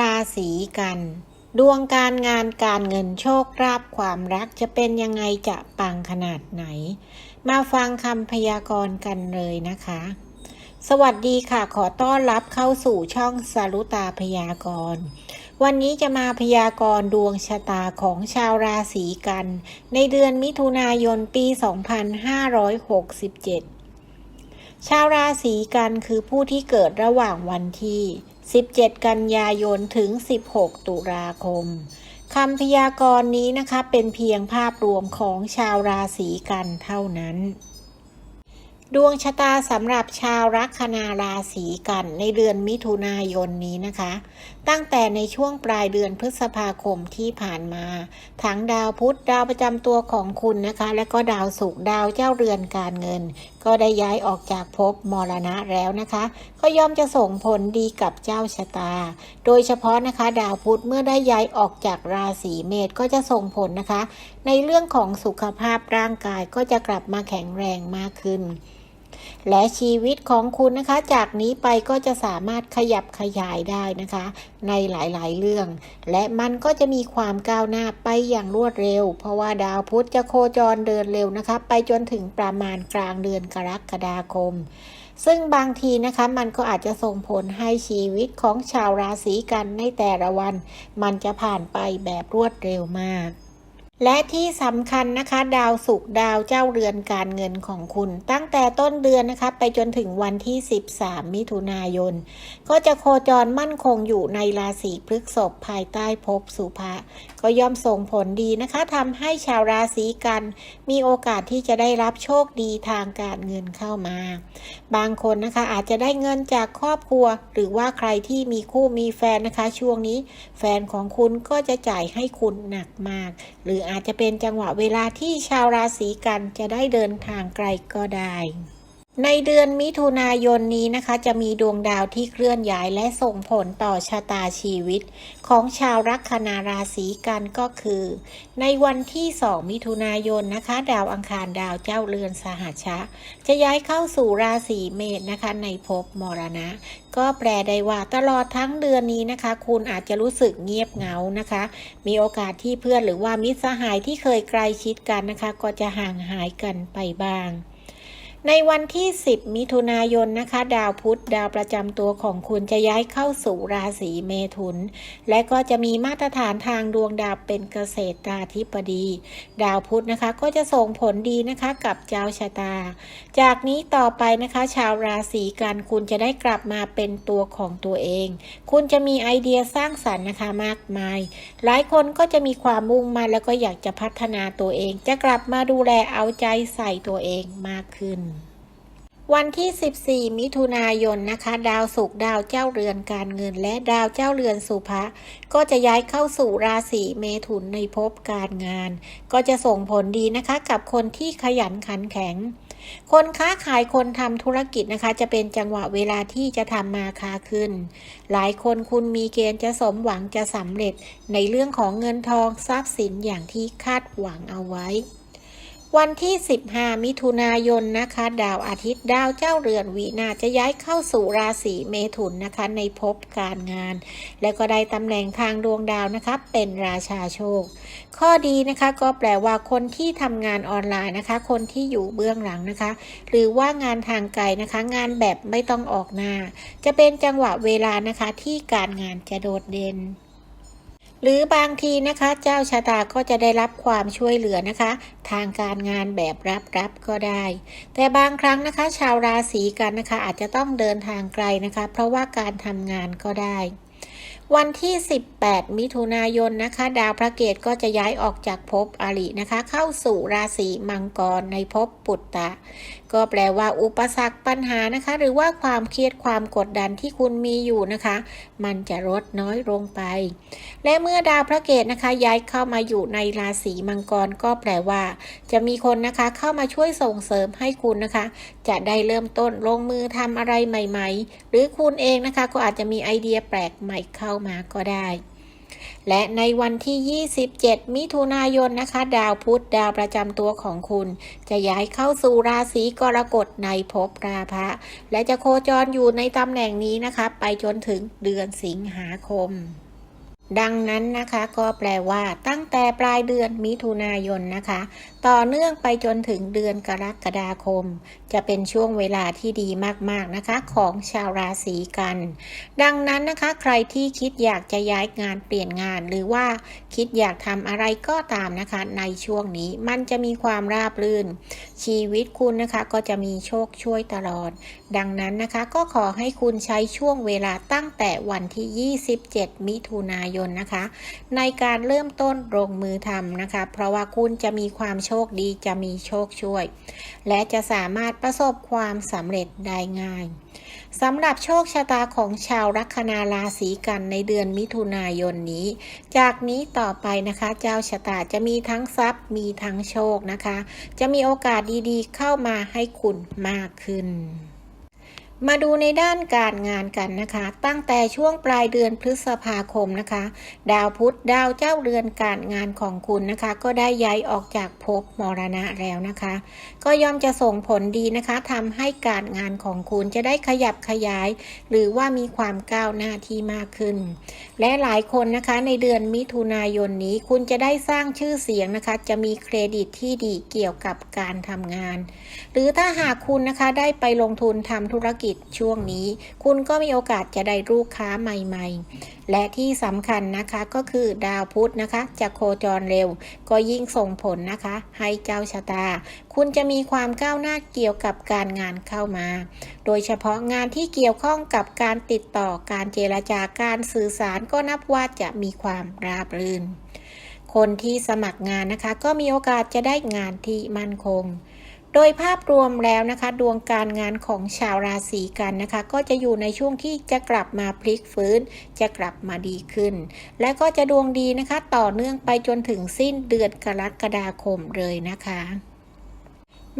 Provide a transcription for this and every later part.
ราศีกัน ดวงการงานการเงินโชคลาภความรักจะเป็นยังไงจะปังขนาดไหน มาฟังคำพยากรณ์กันเลยนะคะ สวัสดีค่ะขอต้อนรับเข้าสู่ช่องสารุตาพยากรณ์วันนี้จะมาพยากรณ์ดวงชะตาของชาวราศีกัน ในเดือนมิถุนายนปี 2567 ชาวราศีกันคือผู้ที่เกิดระหว่างวันที่ 17 กันยายนถึง 16 ตุลาคมคำพยากรณ์นี้นะคะเป็นเพียงภาพรวมของชาวราศีกันเท่านั้น ดวงชะตาสำหรับชาวลัคนาราศีกันในเดือนมิถุนายนนี้นะคะ ตั้งแต่ในช่วงปลายเดือนพฤษภาคมที่ผ่านมาทั้งดาวพุธดาวประจำตัวของคุณนะคะ และก็ดาวศุกร์ดาวเจ้าเรือนการเงินก็ได้ย้ายออกจากภพมรณะแล้วนะคะ ก็ย่อมจะส่งผลดีกับเจ้าชะตา โดยเฉพาะนะคะ ดาวพุธเมื่อได้ย้ายออกจากราศีเมษก็จะส่งผลนะคะ ในเรื่องของสุขภาพร่างกายก็จะกลับมาแข็งแรงมากขึ้น และชีวิตของคุณนะคะ จากนี้ไปก็จะสามารถขยับขยายได้นะคะ ในหลายๆ เรื่อง และมันก็จะมีความก้าวหน้าไปอย่างรวดเร็ว เพราะว่าดาวพุธจะโคจรเดินเร็วนะคะ ไปจนถึงประมาณกลางเดือนกรกฎาคมซึ่งบางทีนะคะมันก็อาจจะส่งผลให้ชีวิตของชาวราศีกันในแต่ละวัน มันจะผ่านไปแบบรวดเร็วมาก และที่สำคัญนะคะ ดาวศุกดาวเจ้าเรือนการเงินของคุณ ตั้งแต่ต้นเดือนนะคะ ไปจนถึงวันที่ 13 มิถุนายน ก็จะโคจรมั่นคงอยู่ในราศีพฤกษภภายใต้ภพสุภะก็ย่อมส่งผลดีนะคะทำให้ชาวราศีกัน มีโอกาสที่จะได้รับโชคดีทางการเงินเข้ามา บางคนนะคะอาจจะได้เงินจากครอบครัว หรือว่าใครที่มีคู่มีแฟนนะคะ ช่วงนี้ แฟนของคุณก็จะจ่ายให้คุณหนักมาก หรืออาจจะเป็นจังหวะเวลาที่ชาวราศีกันจะได้เดินทางไกลก็ได้ ในเดือนมิถุนายนนี้นะคะ จะมีดวงดาวที่เคลื่อนย้ายและส่งผลต่อชะตาชีวิต ของชาวลัคนาราศีกันก็คือ ในวันที่ 2 มิถุนายนนะคะ ดาวอังคารดาวเจ้าเรือนสหัชะ จะย้ายเข้าสู่ราศีเมษนะคะ ในภพมรณะ ก็แปลได้ว่าตลอดทั้งเดือนนี้นะคะ คุณอาจจะรู้สึกเงียบเหงานะคะ มีโอกาสที่เพื่อนหรือว่ามิตรสหายที่เคยใกล้ชิดกันนะคะ ก็จะห่างหายกันไปบ้าง ในวันที่ 10 มิถุนายนนะคะ ดาวพุธดาวประจำตัวของคุณจะย้ายเข้าสู่ราศีเมถุน และก็จะมีมาตรฐานทางดวงดาวเป็นเกษตราธิบดี ดาวพุธนะคะก็จะส่งผลดีนะคะกับเจ้าชะตา จากนี้ต่อไปนะคะ ชาวราศีกันคุณจะได้กลับมาเป็นตัวของตัวเอง คุณจะมีไอเดียสร้างสรรค์นะคะมากมาย หลายคนก็จะมีความมุ่งมั่นแล้วก็อยากจะพัฒนาตัวเอง จะกลับมาดูแลเอาใจใส่ตัวเองมากขึ้น วันที่ 14 มิถุนายนนะคะ ดาวศุกร์ดาวเจ้าเรือนการเงิน และดาวเจ้าเรือนสุภะก็จะย้ายเข้าสู่ราศีเมถุนในภพการงาน ก็จะส่งผลดีนะคะกับคนที่ขยันขันแข็ง คนค้าขายคนทำธุรกิจนะคะ จะเป็นจังหวะเวลาที่จะทำมาค้าขึ้น หลายคนคุณมีเกณฑ์จะสมหวังจะสำเร็จในเรื่องของเงินทองทรัพย์สินอย่างที่คาดหวังเอาไว้ วันที่ 15 มิถุนายนนะคะ ดาวอาทิตย์ดาวเจ้าเรือนวีนาจะย้ายเข้าสู่ราศีเมถุนนะคะ ในภพการงาน และก็ได้ตำแหน่งทางดวงดาวนะคะ เป็นราชาโชค ข้อดีนะคะก็แปลว่าคนที่ทำงานออนไลน์นะคะ คนที่อยู่เบื้องหลังนะคะ หรือว่างานทางไกลนะคะ งานแบบไม่ต้องออกหน้า จะเป็นจังหวะเวลานะคะที่การงานจะโดดเด่น หรือบางทีนะคะเจ้าชะตาก็จะได้รับความช่วยเหลือนะคะ ทางการงานแบบรับๆก็ได้ แต่บางครั้งนะคะ ชาวราศีกันนะคะ อาจจะต้องเดินทางไกลนะคะ เพราะว่าการทำงานก็ได้ วันที่ 18 มิถุนายนนะคะ ดาวพระเกตก็จะย้ายออกจากภพอรินะคะ เข้าสู่ราศีมังกรในภพปุตตะ ก็แปลว่าอุปสรรคปัญหานะคะ หรือว่าความเครียดความกดดันที่คุณมีอยู่นะคะ มันจะลดน้อยลงไป และเมื่อดาวพระเกตนะคะ ย้ายเข้ามาอยู่ในราศีมังกรก็แปลว่า จะมีคนนะคะเข้ามาช่วยส่งเสริมให้คุณนะคะ จะได้เริ่มต้นลงมือทำอะไรใหม่ ๆ หรือคุณเองนะคะก็อาจจะมีไอเดียแปลกใหม่เข้ามาก็ได้ และในวันที่ 27 มิถุนายนนะคะ ดาวพุธดาวประจำตัวของคุณ จะย้ายเข้าสู่ราศีกรกฎในภพราพะ และจะโคจรอยู่ในตำแหน่งนี้นะคะ ไปจนถึงเดือนสิงหาคม ดังนั้นนะคะก็แปลว่า ตั้งแต่ปลายเดือนมิถุนายนนะคะ ต่อเนื่องไปจนถึงเดือนกรกฎาคม จะเป็นช่วงเวลาที่ดีมากๆนะคะ ของชาวราศีกัน ดังนั้นนะคะใครที่คิดอยากจะย้ายงานเปลี่ยนงาน หรือว่าคิดอยากทำอะไรก็ตามนะคะ ในช่วงนี้มันจะมีความราบรื่น ชีวิตคุณนะคะก็จะมีโชคช่วยตลอด ดังนั้นนะคะก็ขอให้คุณใช้ช่วงเวลาตั้งแต่วันที่ 27 มิถุนายนนะคะ ในการเริ่มต้นลงมือทำนะคะ เพราะว่าคุณจะมีความโชคดีจะมีโชคช่วย และจะสามารถประสบความสำเร็จได้ง่ายสำหรับโชคชะตาของชาวลัคนาราศีกันในเดือนมิถุนายนนี้ จากนี้ต่อไปนะคะ เจ้าชะตาจะมีทั้งทรัพย์มีทั้งโชคนะคะ จะมีโอกาสดีๆ เข้ามาให้คุณมากขึ้น มาดูในด้านการงานกันนะคะ ตั้งแต่ช่วงปลายเดือนพฤษภาคมนะคะ ดาวพุธดาวเจ้าเรือนการงานของคุณนะคะ ก็ได้ย้ายออกจากภพมรณะแล้วนะคะ ก็ย่อมจะส่งผลดีนะคะทำให้การงานของคุณจะได้ขยับขยาย หรือว่ามีความก้าวหน้าที่มากขึ้น และหลายคนนะคะในเดือนมิถุนายนนี้คุณจะได้สร้างชื่อเสียงนะคะ จะมีเครดิตที่ดีเกี่ยวกับการทำงาน หรือถ้าหากคุณนะคะได้ไปลงทุนทำธุรกิจช่วงนี้ คุณก็มีโอกาสจะได้ลูกค้าใหม่ๆ และที่สำคัญนะคะก็คือดาวพุธนะคะจะโคจรเร็ว ก็ยิ่งส่งผลนะคะ ให้เจ้าชะตา คุณจะมีความก้าวหน้าเกี่ยวกับการงานเข้ามา โดยเฉพาะงานที่เกี่ยวข้องกับการติดต่อการเจรจาการสื่อสารก็นับว่าจะมีความราบรื่น คนที่สมัครงานนะคะ ก็มีโอกาสจะได้งานที่มั่นคง โดยภาพรวมแล้วนะคะ ดวงการงานของชาวราศีกันนะคะ ก็จะอยู่ในช่วงที่จะกลับมาพลิกฟื้น จะกลับมาดีขึ้น และก็จะดวงดีนะคะ ต่อเนื่องไปจนถึงสิ้นเดือนกรกฎาคมเลยนะคะ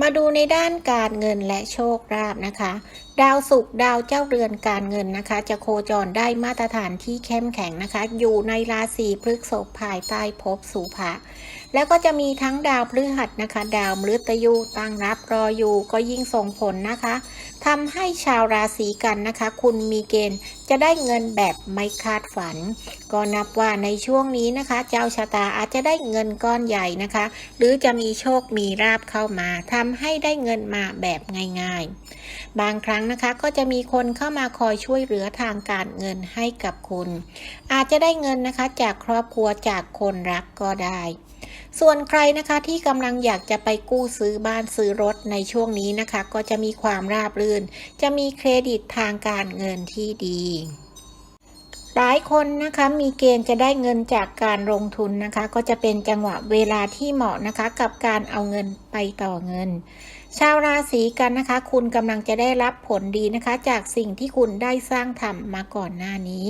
มาดูในด้านการเงินและโชคลาภนะคะ ดาวศุกร์ดาวเจ้าเรือนการเงินนะคะ จะโคจรได้มาตรฐานที่เข้มแข็งนะคะ อยู่ในราศีพฤษภภายใต้ภพสุภะ แล้วก็จะมีทั้งดาวพฤหัสนะคะ ดาวมฤตยูตั้งรับรออยู่ก็ยิ่งส่งผลนะคะทำให้ชาวราศีกันนะคะ คุณมีเกณฑ์จะได้เงินแบบไม่คาดฝัน ก็นับว่าในช่วงนี้นะคะ เจ้าชะตาอาจจะได้เงินก้อนใหญ่นะคะ หรือจะมีโชคมีราบเข้ามาทำให้ได้เงินมาแบบง่ายๆ บางครั้งนะคะก็จะมีคนเข้ามาคอยช่วยเหลือทางการเงินให้กับคุณ อาจจะได้เงินนะคะจากครอบครัวจากคนรักก็ได้ ส่วนใครนะคะที่กำลังอยากจะไปกู้ซื้อบ้านซื้อรถในช่วงนี้นะคะ ก็จะมีความราบรื่น จะมีเครดิตทางการเงินที่ดีหลายคนนะคะมีเกณฑ์จะได้เงินจากการลงทุนนะคะ ก็จะเป็นจังหวะเวลาที่เหมาะนะคะ กับการเอาเงินไปต่อเงิน ชาวราศีกันนะคะ คุณกำลังจะได้รับผลดีนะคะ จากสิ่งที่คุณได้สร้างทำมาก่อนหน้านี้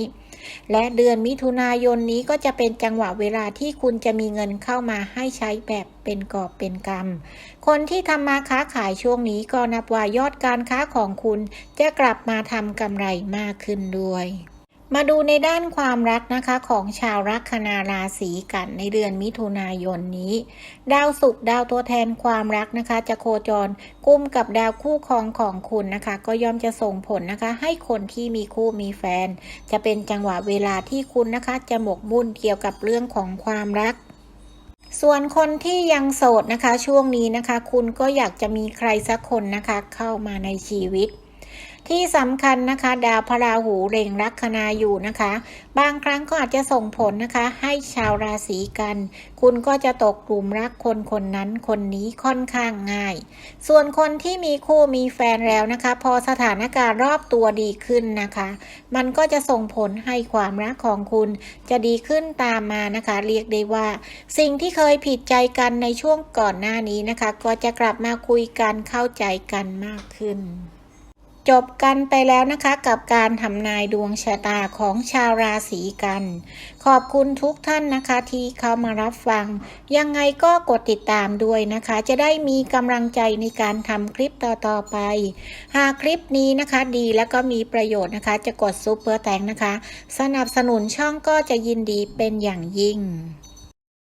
และเดือนมิถุนายนนี้ก็จะเป็นจังหวะเวลาที่คุณจะมีเงินเข้ามาให้ใช้แบบเป็นกอบเป็นกำคนที่ทำมาค้าขายช่วงนี้ก็นับว่ายอดการค้าของคุณจะกลับมาทำกำไรมากขึ้นด้วย มาดูในด้านความรักนะคะของชาวลัคนาราศีกันในเดือนมิถุนายนนี้ ดาวศุกร์ดาวตัวแทนความรักนะคะ จะโคจรกุมกับดาวคู่ครองของคุณนะคะ ก็ย่อมจะส่งผลนะคะ ให้คนที่มีคู่มีแฟน จะเป็นจังหวะเวลาที่คุณนะคะ จะหมกมุ่นเกี่ยวกับเรื่องของความรักส่วนคนที่ยังโสดนะคะช่วงนี้นะคะ คุณก็อยากจะมีใครสักคนนะคะ เข้ามาในชีวิต ที่สำคัญนะคะ ดาวพราหูเร็งลัคนาอยู่นะคะ บางครั้งก็อาจจะส่งผลนะคะ ให้ชาวราศีกัน คุณก็จะตกกลุ่มรักคนคนนั้นคนนี้ค่อนข้างง่าย ส่วนคนที่มีคู่มีแฟนแล้วนะคะ พอสถานการณ์รอบตัวดีขึ้นนะคะ มันก็จะส่งผลให้ความรักของคุณจะดีขึ้นตามมานะคะ เรียกได้ว่า สิ่งที่เคยผิดใจกันในช่วงก่อนหน้านี้นะคะ ก็จะกลับมาคุยกันเข้าใจกันมากขึ้น จบกันไปแล้วนะคะกับการทำนายดวงชะตาของชาวราศีกัน ขอบคุณทุกท่านนะคะที่เข้ามารับฟัง ยังไงก็กดติดตามด้วยนะคะ จะได้มีกำลังใจในการทำคลิปต่อๆไป หากคลิปนี้นะคะดีแล้วก็มีประโยชน์นะคะ จะกดซุปเปอร์แตงนะคะ สนับสนุนช่องก็จะยินดีเป็นอย่างยิ่ง